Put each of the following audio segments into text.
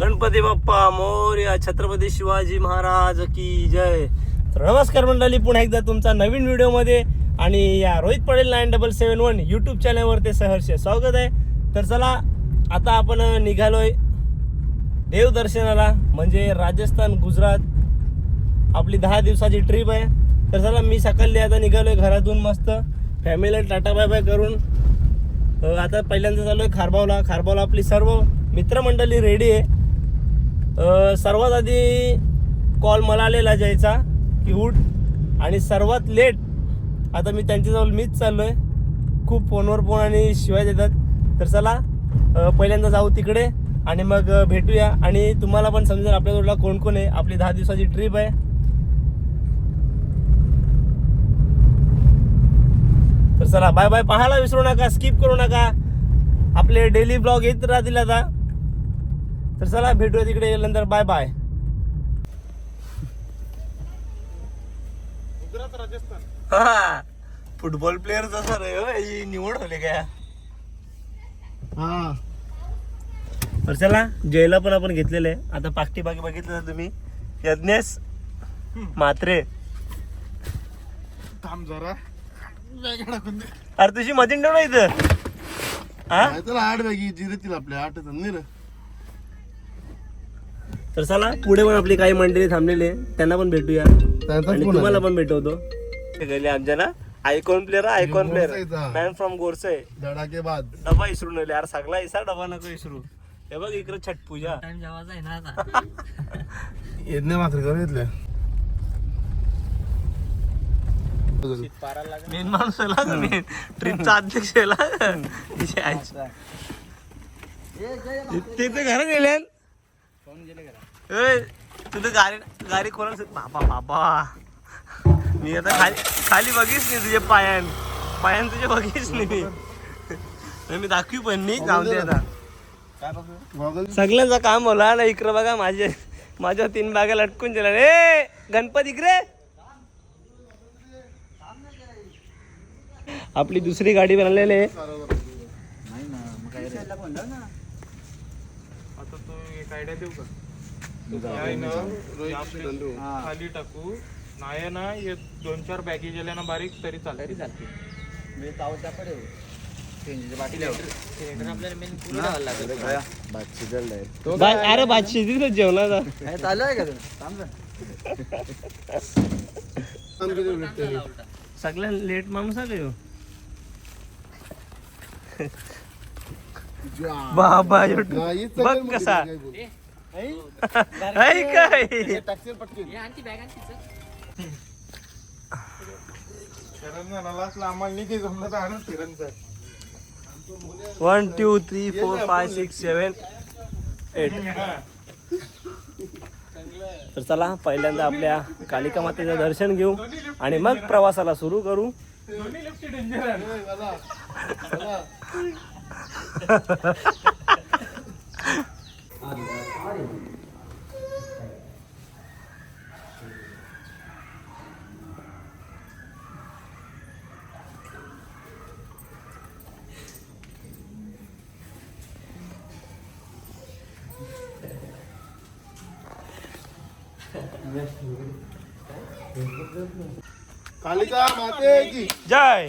गणपती बाप्पा मोर्या छत्रपती शिवाजी महाराज की जय. तर नमस्कार मंडळी पुन्हा एकदा तुमचा नवीन व्हिडिओमध्ये आणि या Rohit Patel nine double seven one YouTube चॅनलवर ते सहर्ष स्वागत आहे. तर चला आता आपण निघालोय देवदर्शनाला म्हणजे राजस्थान गुजरात. आपली दहा दिवसाची ट्रिप आहे. तर चला मी सकाळी आता निघालोय घरातून मस्त. फॅमिलीला टाटा बाय बाय करून. आता पहिल्यांदा चालू आहे खारबावला. खारबावला आपली सर्व मित्रमंडळी रेडी आहे. सर्वात आधी कॉल मला आलेला जायचा की उठ. आणि सर्वात लेट आता मी त्यांच्याजवळ मीच चाललो आहे खूप फोनवर फोन आणि शिवाय देतात. तर चला पहिल्यांदा जाऊ तिकडे आणि मग भेटूया. आणि तुम्हाला पण समजेल आपल्याजवळला कोण कोण आहे. आपली दहा दिवसाची ट्रिप आहे. तर चला बाय बाय पाहायला विसरू नका स्किप करू नका. आपले डेली ब्लॉग येत राहतील आता. तर चला भेटूया तिकडे गेल्यानंतर बाय बाय हा फुटबॉल प्लेअर जसा रे निवड होले काय? हा. तर चला जयला पण आपण घेतलेलं. आहे आता पाकटी बाकी बघितलं तुम्ही? यज्ञेश मात्रे थांब जरा. अरे तुझी मशीन ठेव ना इथं. हा? नाही आठ बॅगी जिरतील आपल्या आठ नाही तर चला पुढे पण आपली काही मंडळी थांबलेली आहे. त्यांना पण भेटूया. आणि तुम्हाला. पण भेटवतो. ते गेले आमच्या ना icon player icon player. Man from Gorse धडाके बाद डबा इसरून नेले यार सगळा इसा डबा नको इसरू. हे बघ इकडे छट पूजा. यज्ञ मात्र करून घेतले मेन माणूस आला मेन? ट्रिपचा अध्यक्ष आला. ते तुझं गाडी गाडी कोणाला बाबा बाबा. मी आता खाली खाली बघीच नाही तुझे पायान? पायान तुझे बघीच नाही? मी मी दाखवी पण नाही जाऊ दे आता. सगळ्यांचा काम होला ना इकडं बघा माझे माझ्या तीन बागा लटकून दिला रे गणपत इकडे. आपली दुसरी गाडी बनलेली आहे. एक आयडिया देऊ का? रोहित नंदू. खाली टाकू. नाही ना हे दोन चार बॅगी गेल्या ना. बारीक तरी चालते बा- अरे भात शिजलीच जेवणाचा थांब किती भेटते? सगळ्या लेट माणूस आले हो. बाबा बघ कसा. काय. हे one two three four five six seven eight तर चला पहिल्यांदा आपल्या कालिका मातेचं दर्शन घेऊ आणि मग प्रवासाला सुरू करू. कालिका माते की जय।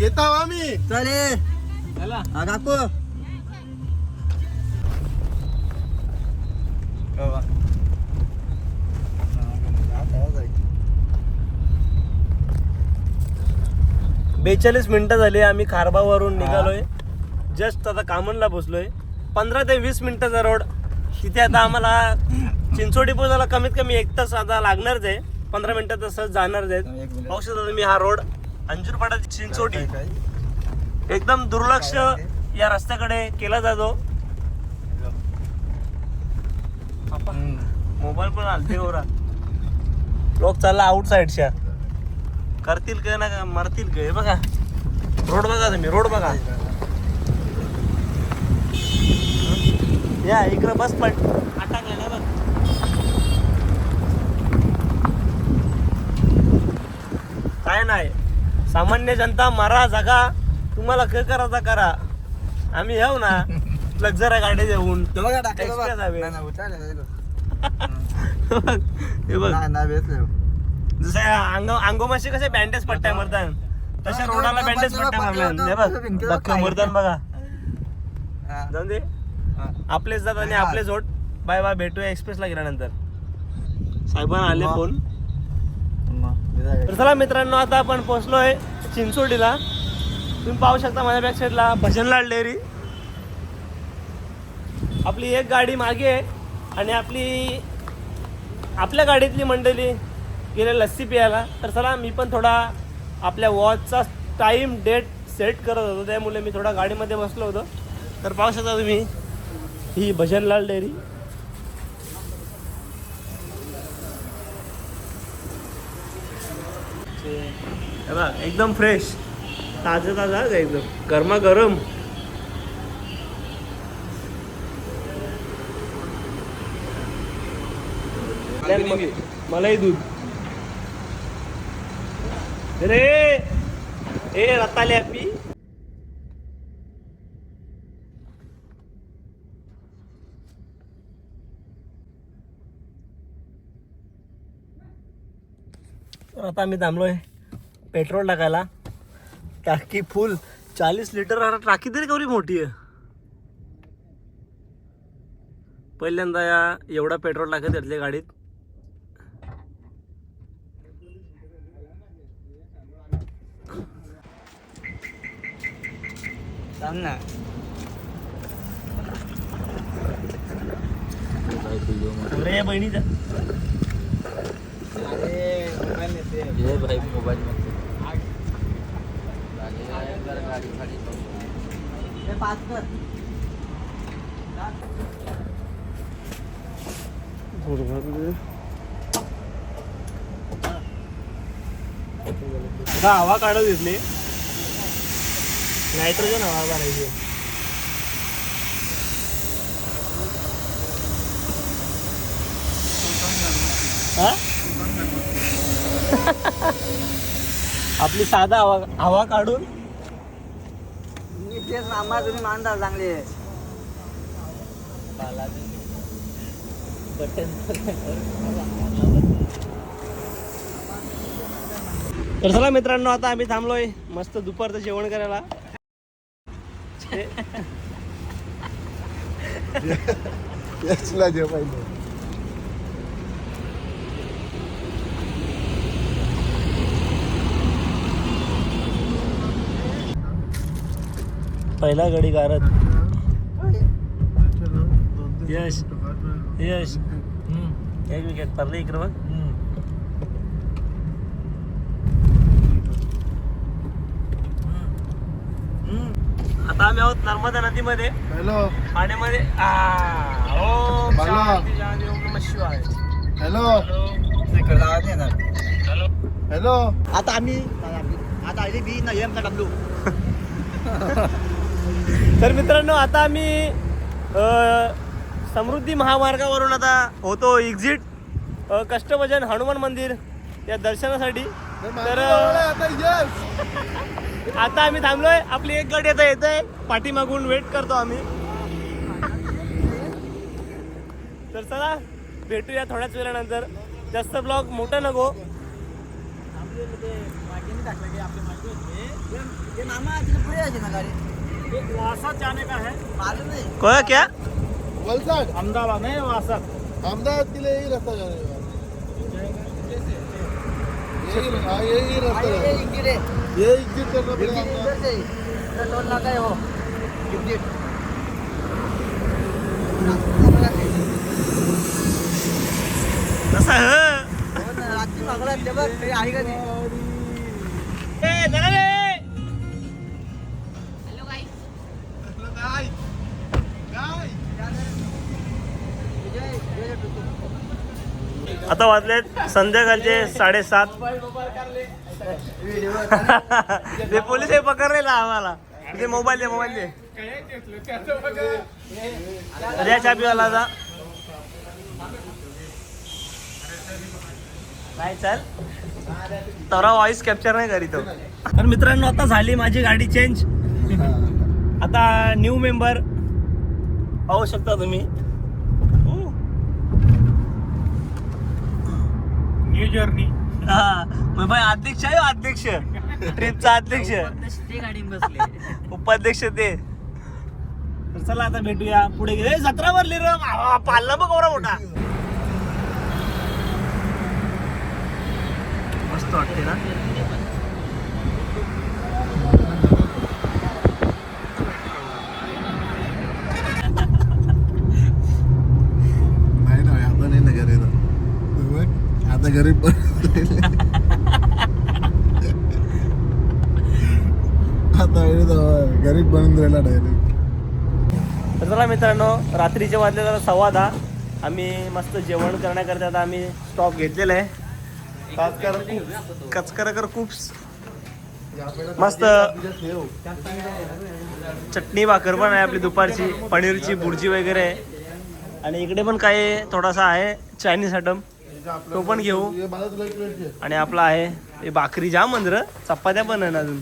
टाटा कर येता हो आम्ही काकू. बेचाळीस मिनिटं झाली आम्ही खारबावरून निघालोय. जस्ट आता कामनला बसलोय पंधरा ते वीस मिनिटाचा रोड. तिथे आता आम्हाला चिंचोडी पोहोचायला कमीत कमी एक तास आता लागणारच आहे. पंधरा मिनिटात तसं जाणारच आहेत. पाहू शकता तुम्ही हा रोड अंजूरपाडा चिंचोडी एकदम दुर्लक्ष या रस्त्याकडे केला जातो. मोबाईल पण आलते ओरा लोक चालला आउट साईडच्या करतील काय ना का? मरतील काय हे बघा. रोड बघा तुम्ही रोड बघा. या इकडं बस पण अटकले ना बघ काय नाही सामान्य जनता मरा जगा तुम्हाला काय करायचा करा. आम्ही येऊ ना. लक्झर गाडी देऊन. Express highway. हे बघ. जसं अंग अंगोमाशी कसे बँडेज पट्ट्या मरतात. तशा रोडाला बँडेज पट्ट्या मारल्या हे बघ. धक्का मरतात बघा. जाऊन दे. आपलेच जात आणि आपलेच होट बाय बाय भेटूया एक्सप्रेसला गेल्यानंतर. साहेबांना आले फोन. तर चला मित्रांनो आता आपण पोहोचलोय चिंचोडीला. तुम्ही पाहू शकता माझ्या बॅक साईडला भजनलाल डेअरी. आपली एक गाडी मागे आहे आणि आपली आपल्या गाडीतली मंडळी गेले लस्सी प्यायला. तर चला मी पण थोडा आपल्या वॉचचा टाईम डेट सेट करत होतो. त्यामुळे मी थोडा गाडीमध्ये बसलो होतो. तर पाहू शकता तुम्ही ही भजनलाल डेअरी. बघ, एकदम फ्रेश ताजं ताजं एकदम? गरमा गरम. मलाही दूध. रे ए रताले आपी तर आता आम्ही आहे पेट्रोल टाकायला. टाकी फुल चाळीस लिटर टाकी तरी कवरी मोठी आहे? पहिल्यांदा या एवढा पेट्रोल टाकत त्यातल्या गाडीत. सांग ना. अरे बहिणीचा. ये भाई मोबाईल मध्ये गाडी खाली पाच कर। आता हवा काढत घेतली नायट्रोजन हवा काढायची हा? आपली साधा हवा हवा काढून. मी तेच मामा तुम्ही मानता चांगले तर चला मित्रांनो आता आम्ही थांबलोय मस्त दुपारचं जेवण करायला. हे- पहिला गडी गारत यश. यश. एक विकेट पडले इकडे बघ. आता आम्ही आहोत नर्मदा नदीमध्ये. हॅलो. पाण्यामध्ये. आ, ओम बाला. शांती शांती ओम नमः शिवाय. हॅलो. हॅलो. आता आम्ही आता आली बी ना एम का डब्ल्यू. तर मित्रांनो आता आम्ही समृद्धी महामार्गावरून आता होतो एक्झिट कष्टभजन हनुमान मंदिर या दर्शनासाठी. तर आता यस आता आम्ही थांबलोय. आपली एक गाडी आता येत. आहे पाठीमागून वेट करतो आम्ही. तर चला भेटूया थोड्याच वेळानंतर. जास्त ब्लॉग मोठा नको. मामा तिथे पुढे ना गाडी वासात जाने का है। मालूम नाही कोया? क्या वलसाड। अहमदाबाद नहीं वासात अहमदाबाद के लिए यही रास्ता जाने का यही हाँ यही रास्ता अरे, है। इकडे ये एग्जिट करना पड़ेगा इकडे आपको। इधर से इधर टोल नाका आहे हो। इकडे तसा ह रात्री मागला ते बघ काही आहे का नाही आता वाजलेत संध्याकाळचे साडेसात. ते पोलीस हे पकडले ना आम्हाला. ते मोबाईल दे मोबाईल दे. द्या चहा पिवाला जा नाही तरा व्हॉइस कॅप्चर नाही करीतो तो. तर मित्रांनो आता झाली माझी गाडी चेंज आता न्यू मेंबर पाहू शकता तुम्ही. न्यू जर्नी हा मग भाई अध्यक्ष आहे हो, अध्यक्ष. ट्रिपचा अध्यक्ष. ते गाडी बसले. उपाध्यक्ष ते. तर चला आता भेटूया पुढे गेले. जत्रा भरली र वा, पालला बघ एवढा मोठा. मस्त वाटते ना नाही ना आता नाही ना घरी बघ आता घरी पण आता घरी बनून राहिला डायरेक्ट चला मित्रांनो रात्रीचे वाजले जरा सव्वा दहा. आम्ही मस्त जेवण करण्याकरता आता आम्ही स्टॉप घेतलेला आहे. कचकरकर खूप मस्त चटणी भाकर पण आहे आपली दुपारची पनीरची भुर्जी वगैरे आहे. आणि इकडे पण काय थोडासा आहे चायनीज आयटम तो पण घेऊ. हे आणि आपला आहे हे भाकरी जाम मंद्र चपात्या पण आहे ना अजून.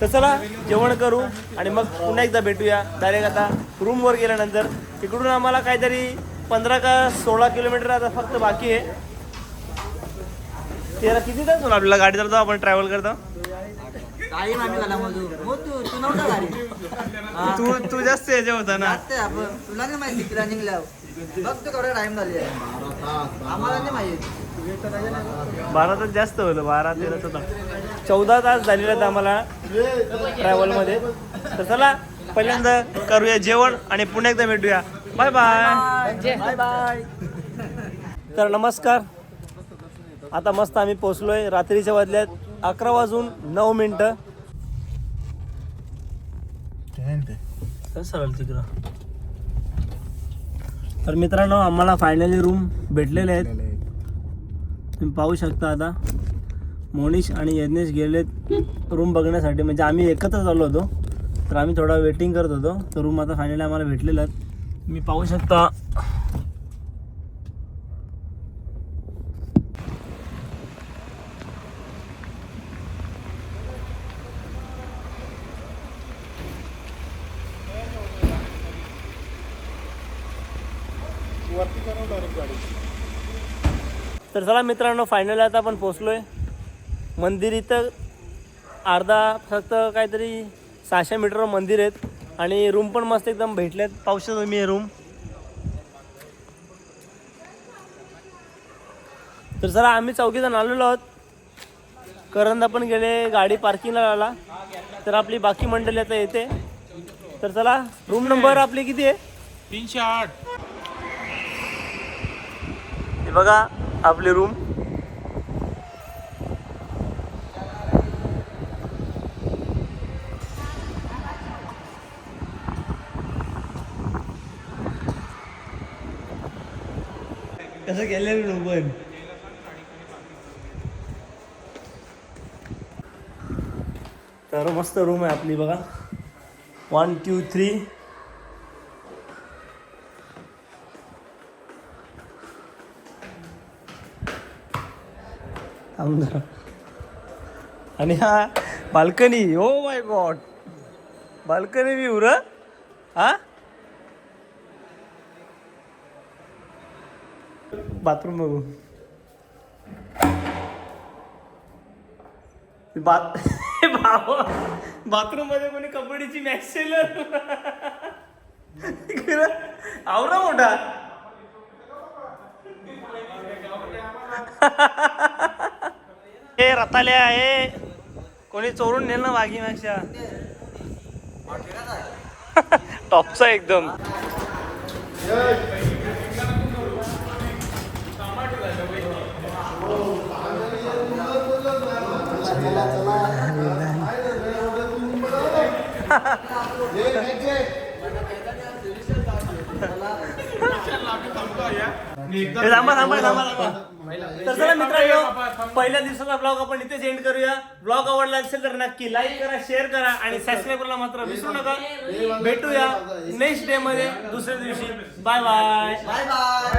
तर चला जेवण करू आणि मग पुन्हा एकदा भेटूया. डायरेक्ट आता रूमवर गेल्यानंतर. तिकडून आम्हाला काहीतरी पंधरा का सोळा किलोमीटर आता फक्त बाकी आहे. तेरा किती तास होणार? आपल्याला गाडी चालवतो आपण ट्रॅव्हल करतो? हो तू तू जास्त याच्या होता ना. तुला माहिती किती रनिंग लाव बघ तू केवढा टाइम झाली आहे. आम्हाला नाही माहिती. बारा तास जास्त होतं बारा तेरा होता. चौदा तास झालेले आहेत आम्हाला ट्रॅव्हलमध्ये तर चला पहिल्यांदा करूया जेवण आणि पुन्हा एकदा भेटूया. बाय बाय बाय बाय तर नमस्कार. आता मस्त आम्ही पोचलोय रात्रीच्या वाजल्यात अकरा वाजून नऊ मिनटं. सरळ तिकडं. तर मित्रांनो आम्हाला फायनली रूम भेटलेले आहेत. तुम्ही पाहू शकता आता. मोनिश आणि यज्ञेश गेलेत रूम बघण्यासाठी. म्हणजे आम्ही एकत्रच आलो होतो. तर आम्ही थोडा वेटिंग करत होतो. तर रूम आता फायनली आम्हाला भेटलेला आहेत. तुम्ही पाहू शकता. तर चला मित्रांनो फायनल आता आपण पोचलोय मंदिर इथं अर्धा फक्त काहीतरी सहाशे मीटरवर मंदिर आहेत. आणि रूम पण मस्त एकदम भेटलेत पावसात मी तुम्ही हे रूम तर चला आम्ही चौकीजण आलेलो आहोत. करंदा पण गेले गाडी पार्किंगला आला. तर आपली बाकी मंडळी आता येते. तर चला रूम नंबर आपली किती आहे? तीनशे आठ. बघा आपली रूम कसं तर मस्त रूम आहे आपली बघा. वन टू थ्री थांब जरा. आणि हा balcony oh my God. Balcony view र हा? बाथरूम बघू. बाथ बाथरूममध्ये कोणी कबड्डीची मॅच सेलर आवरा मोठा. हे रताल्या हे कोणी चोरून नेल ना वाघी मागच्या टॉपचा एकदम. थांबा थांबा थांबा थांबा. तर चला मित्रांनो पहिल्या दिवसाचा ब्लॉग आपण इथेच एंड करूया. ब्लॉग आवडला असेल तर नक्की लाईक करा शेअर करा आणि सबस्क्राईब करायला मात्र विसरू नका. भेटूया नेक्स्ट डे मध्ये दुसऱ्या दिवशी. Bye bye bye bye